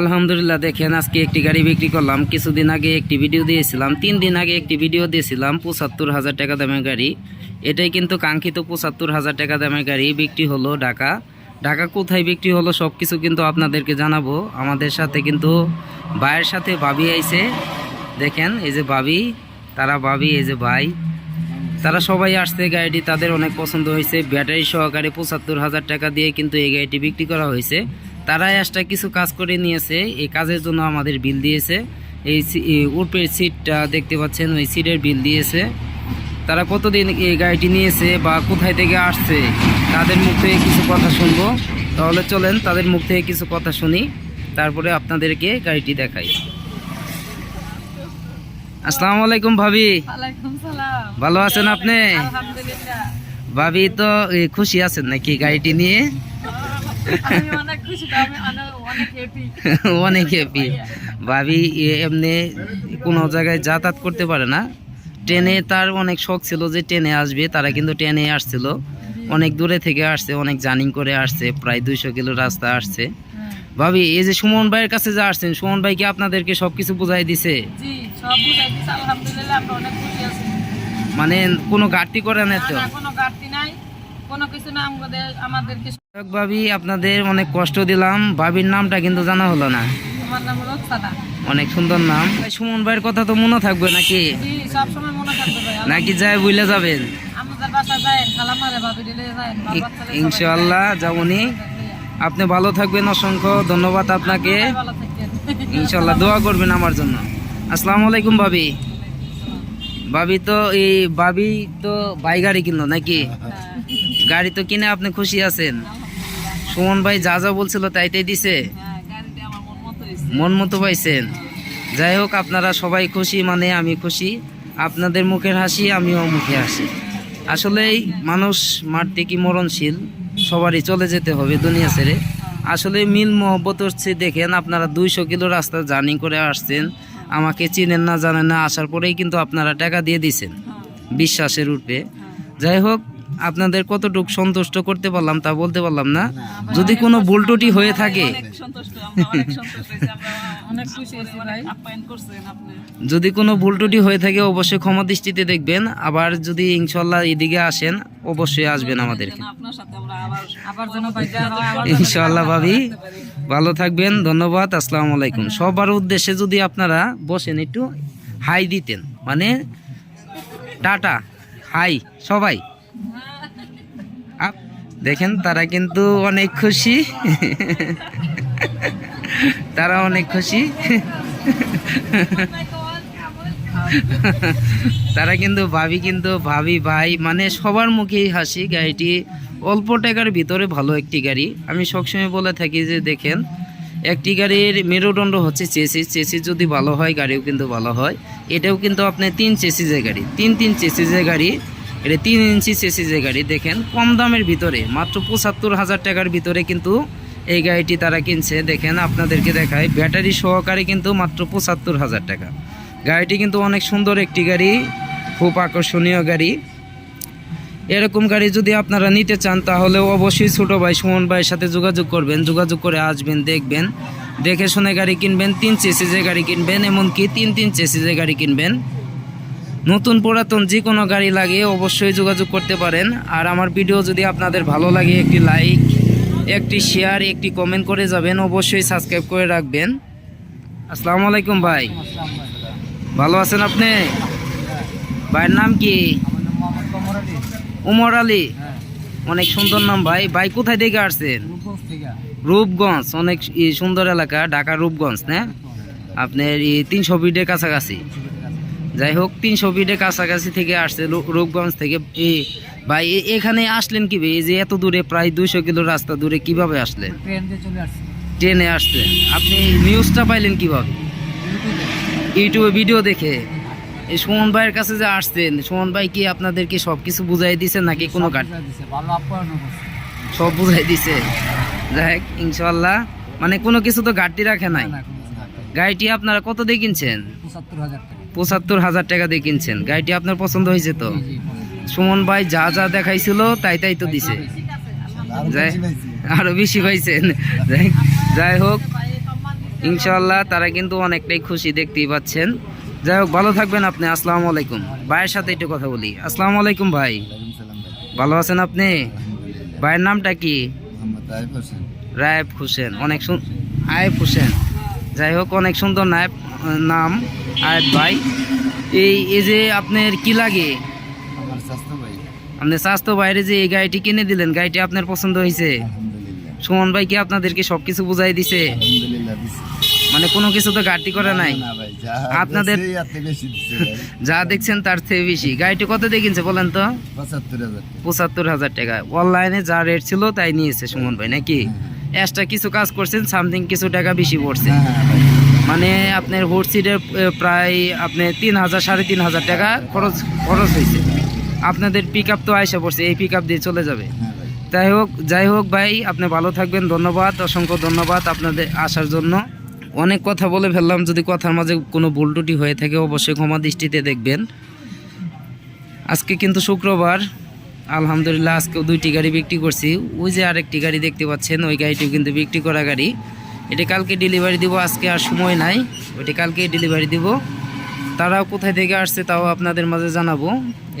আলহামদুলিল্লাহ, দেখেন আজকে একটি গাড়ি বিক্রি করলাম। কিছুদিন আগে একটি ভিডিও দিয়েছিলাম, তিন দিন আগে একটি ভিডিও দিয়েছিলাম, পঁচাত্তর হাজার টাকা দামের গাড়ি। এটাই কিন্তু কাঙ্ক্ষিত পঁচাত্তর হাজার টাকা দামের গাড়ি, বিক্রি হলো ঢাকা। ঢাকা কোথায় বিক্রি হলো সব কিছু কিন্তু আপনাদেরকে জানাব। আমাদের সাথে কিন্তু ভাইয়ের সাথে ভাবি আইছে। দেখেন, এই যে ভাবি, তারা ভাবি, এই যে ভাই, তারা সবাই আসছে গাড়িটি, তাদের অনেক পছন্দ হয়েছে। ব্যাটারি সহকারে পঁচাত্তর হাজার টাকা দিয়ে কিন্তু এই গাড়িটি বিক্রি করা হয়েছে। তারা একটা কিছু কাজ করে নিয়েছে। এই কাজের জন্য আমাদের বিল দিয়েছে। এই উর্পের সিটটা দেখতে পাচ্ছেন ওই সিটের বিল দিয়েছে। তারা কতদিন এই গাড়িটি নিয়েছে বা কোথায় থেকে আসছে তাদের মুখ থেকে কিছু কথা শুনব। তাহলে চলেন তাদের মুখ থেকে কিছু কথা শুনি। তারপরে আপনাদেরকে গাড়িটি দেখাই। আসসালামু আলাইকুম ভাবি। ভালো আছেন আপনি? ভাবি তো খুশি আছেন নাকি গাড়িটি নিয়ে? অনেক হ্যাপি ভাবি এমনি কোনো জায়গায় যাতায়াত করতে পারে না। ট্রেনে তার অনেক শখ ছিল যে ট্রেনে আসবে তারা কিন্তু ট্রেনে আসছিল। অনেক দূরে থেকে আসছে অনেক জার্নিং করে আসছে প্রায় দুইশো কিলো রাস্তা আসছে। ভাবি এই যে সুমন ভাইয়ের কাছে যা আসছেন সুমন ভাই কি আপনাদেরকে সব কিছু বুঝাই দিছে মানে কোনো ঘাটতি করে না তো? কোনো ঘাটতি কোনো কিছু না আমাদের আমাদেরকে ভাবি আপনাদের অনেক কষ্ট দিলাম। ভাবির নামটা কিন্তু জানা হলো না। আমার নাম হলো অনেক সুন্দর নাম। সুমন ভাইয়ের কথা তো মনে থাকবে নাকি? সব সময় মনে থাকবে ভাই নাকি যায় বুঝলে যাবেন? আমাদের বাসা যায় খালামারে ভাবি দিলে যায় বাবা ই- ছেলে সবাই ইনশাআল্লাহ যাবনি আপনি ভালো থাকবেন অসংখ্য ধন্যবাদ আপনাকে। ইনশাআল্লাহ দোয়া করবেন আমার জন্য। আসসালামু আলাইকুম ভাবি। ভাবি তো এই ভাবি তো ভাই গাড়ি কিনলো নাকি? গাড়ি তো কিনে আপনি খুশি আছেন। সুমন ভাই যা যা বলছিল তাই তাই দিছে। মন মতো পাইছেন। যাই হোক, আপনারা সবাই খুশি মানে আমি খুশি। আপনাদের মুখের হাসি, আমিও মুখে হাসি। আসলেই মানুষ মারতে কি মরণশীল? সবারই চলে যেতে হবে দুনিয়া ছেড়ে। আসলে মিল মহব্বত হচ্ছে, দেখেন আপনারা দুইশো কিলো রাস্তা জার্নি করে আসছেন। আমাকে চিনেন না, জানেন না, আসার পরেই কিন্তু আপনারা টাকা দিয়ে দিছেন। বিশ্বাসের রূপে যাই হোক আপনাদের কতটুকু সন্তুষ্ট করতে পারলাম তা বলতে পারলাম না। যদি কোনো ভুল ত্রুটি হয়ে থাকে। অনেক সন্তুষ্ট আমরা অনেক সন্তুষ্ট হয়েছি আমরা অনেক খুশি হয়েছি ভাই। আপ্যায়ন করছেন আপনি। যদি কোনো ভুল ত্রুটি হয়ে থাকে অবশ্যই ক্ষমা দৃষ্টিতে দেখবেন। আবার যদি ইনশাল্লাহ এদিকে আসেন অবশ্যই আসবেন আমাদেরকে। আপনার সাথে আমরা আবার আবার যেন ভাই দেখা আবার ইনশাল্লাহ ভাবি ভালো থাকবেন ধন্যবাদ আসসালামু আলাইকুম। সবার উদ্দেশ্যে যদি আপনারা বসেন একটু হাই দিতেন। মানে টাটা হাই সবাই। দেখেন, তারা কিন্তু অনেক খুশি। তারা অনেক খুশি। তারা কিন্তু ভাবি কিন্তু ভাবি ভাই মানে সবার মুখেই হাসি গাড়িটি। অল্প টাকার ভিতরে ভালো একটি গাড়ি। আমি সবসময় বলে থাকি যে, দেখেন, একটি গাড়ির মেরুদণ্ড হচ্ছে চেসিস চেসিস যদি ভালো হয়, গাড়িও কিন্তু ভালো হয়। এটাও কিন্তু আপনি তিন চেসিসের গাড়ি। তিন তিন চেসিসের গাড়ি এটা তিন ইঞ্চি চেসিসের গাড়ি, দেখেন, কম দামের ভিতরে, মাত্র পঁচাত্তর হাজার টাকার ভিতরে কিন্তু এই গাড়িটি তারা কিনছে। দেখেন, আপনাদেরকে দেখায় ব্যাটারি সহকারে কিন্তু মাত্র পঁচাত্তর হাজার টাকা। গাড়িটি কিন্তু অনেক সুন্দর একটি গাড়ি, খুব আকর্ষণীয় গাড়ি। এরকম গাড়ি যদি আপনারা নিতে চান, তাহলে অবশ্যই ছোটো ভাই সুমন ভাইয়ের সাথে যোগাযোগ করবেন। যোগাযোগ করে আসবেন, দেখবেন। দেখে শুনে গাড়ি কিনবেন, তিন চেসিজের গাড়ি কিনবেন, এমনকি তিন তিন চেসিজের গাড়ি কিনবেন। নতুন পুরাতন যে কোনো গাড়ি লাগে অবশ্যই যোগাযোগ করতে পারেন। আর আমার ভিডিও যদি আপনাদের ভালো লাগে, একটি লাইক, একটি শেয়ার, একটি কমেন্ট করে যাবেন, অবশ্যই সাবস্ক্রাইব করে রাখবেন। আসসালামু আলাইকুম ভাই। ভালো আছেন আপনি? ভাইয়ের নাম কি? উমর আলী। অনেক সুন্দর নাম ভাই। ভাই কোথায় থেকে আসছেন? রূপগঞ্জ। অনেক সুন্দর এলাকা ঢাকা রূপগঞ্জ, না? আপনার তিনশো ফিটের কাছাকাছি। যাই হোক তিনশো ফিটের কাছাকাছি থেকে আসছে রূপগঞ্জ থেকে। এই ভাই এখানে আসলেন কি এই যে এত দূরে প্রায় দুইশো কিলো রাস্তা দূরে কীভাবে আসলেন? ট্রেন আসছি। আসলেন আপনি নিউজটা পাইলেন কীভাবে? ইউটিউবে ভিডিও দেখে। এই সুমন ভাইয়ের কাছে যে আসছেন সুমন ভাই কি আপনাদেরকে সব কিছু বুঝাই দিছে নাকি কোনো করছে সব বুঝাই দিছে। যাই হোক ইনশাল্লাহ মানে কোনো কিছু তো ঘাটতি রাখে নাই। গাড়িটি আপনারা কত দিয়ে কিনছেন? পঁচাত্তর হাজার পঁচাত্তর হাজার টাকা দিয়ে কিনছেন। গাড়িটি আপনার পছন্দ হয়েছে তো? সুমন ভাই যা যা দেখাইছিল, তাই তাই তো দিছে। আরও বেশি পাইছেন। যাই হোক ইনশাল্লাহ তারা কিন্তু অনেকটাই খুশি দেখতেই পাচ্ছেন। যাই হোক, ভালো থাকবেন আপনি, আসসালামু আলাইকুম। ভাইয়ের সাথে একটু কথা বলি। আসসালামু আলাইকুম ভাই। ভালো আছেন আপনি? ভাইয়ের নামটা কি? রায়েব হোসেন। অনেক আয়েব হোসেন। যাই হোক, অনেক সুন্দর নায়ব, নাম। আয়েব ভাই এই যে আপনার কি লাগে? আমার স্বাস্থ্য ভাই। আপনি স্বাস্থ্য বাইরে যে এই গাড়িটি কিনে দিলেন গাড়িটি আপনার পছন্দ হয়েছে? সুমন ভাই কি আপনাদেরকে সবকিছু বুঝাই দিছে? মানে কোনো কিছু তো ঘাটতি করে নাই? আপনাদের- যা দেখছেন তার থেকে বেশি। গাড়িটি কত দিয়ে কিনছে বলেন তো? পঁচাত্তর হাজার টাকা। অনলাইনে যা রেট ছিল তাই নিয়েছে সুমন ভাই নাকি? এক্সট্রা কিছু কাজ করছেন সামথিং কিছু টাকা বেশি পড়ছে। হ্যাঁ হ্যাঁ মানে আপনার হোট সিটের প্রায় আপনি তিন হাজার সাড়ে তিন হাজার টাকা খরচ খরচ হয়েছে। আপনাদের পিক আপ তো আয়সা পড়ছে এই পিক আপ দিয়ে চলে যাবে। হ্যাঁ যাই হোক যাই হোক ভাই আপনি ভালো থাকবেন ধন্যবাদ অসংখ্য ধন্যবাদ আপনাদের আসার জন্য। অনেক কথা বলে ফেললাম যদি কথার মাঝে কোনো ভুল ত্রুটি হয়ে থাকে অবশ্যই ক্ষমা দৃষ্টিতে দেখবেন। আজকে কিন্তু শুক্রবার আলহামদুলিল্লাহ আজকেও দুইটি গাড়ি বিক্রি করছি। ওই যে আরেকটি গাড়ি দেখতে পাচ্ছেন ওই গাড়িটিও কিন্তু বিক্রি করা গাড়ি। এটা কালকে ডেলিভারি দিব, আজকে আর সময় নাই। ওইটা কালকেই ডেলিভারি দিব। তারাও কোথায় থেকে আসছে তাও আপনাদের মাঝে জানাব।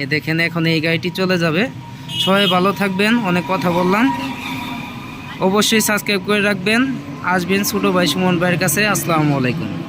এ দেখেন এখন এই গাড়িটি চলে যাবে। সবাই ভালো থাকবেন, অনেক কথা বললাম। অবশ্যই সাবস্ক্রাইব করে রাখবেন। আসবেন ছোটো ভাই সুমন ভাইয়ের কাছে। আসসালামু আলাইকুম।